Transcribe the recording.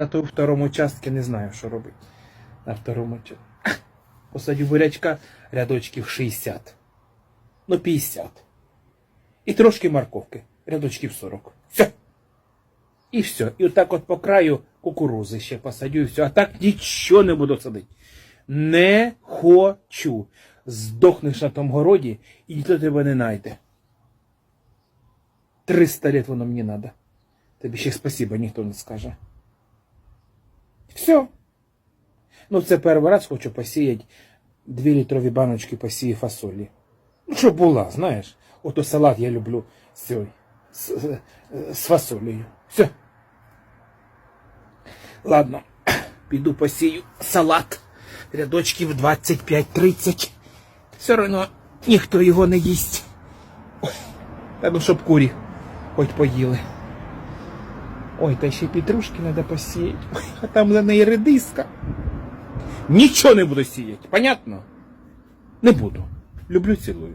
На тому второму участку не знаю, що робити. На второму участку. Посадю бурячка рядочків 60. Ну, 50. І трошки морковки. Рядочків 40. Все. І все. І отак от по краю кукурузи ще посадю і все. А так нічого не буду садити. Не хочу. Здохнеш на тому городі і ніхто тебе не знайде. 300 лет воно мені надо. Тобі ще спасибо ніхто не скаже. Все. Ну, це перший раз хочу посіяти 2 літрові баночки посії фасолі. Ну, щоб була, знаєш. Ото салат я люблю з, цією- з, з, фасолею. Все. Ладно, піду посію салат. Рядочків 25-30. Все одно ніхто його не їсть. Ой, Та ну щоб курі хоч поїли. Ой, та ще петрушки треба посіяти. А там за неї редиска. Нічого не буду сіяти, понятно? Не буду. Люблю цілую.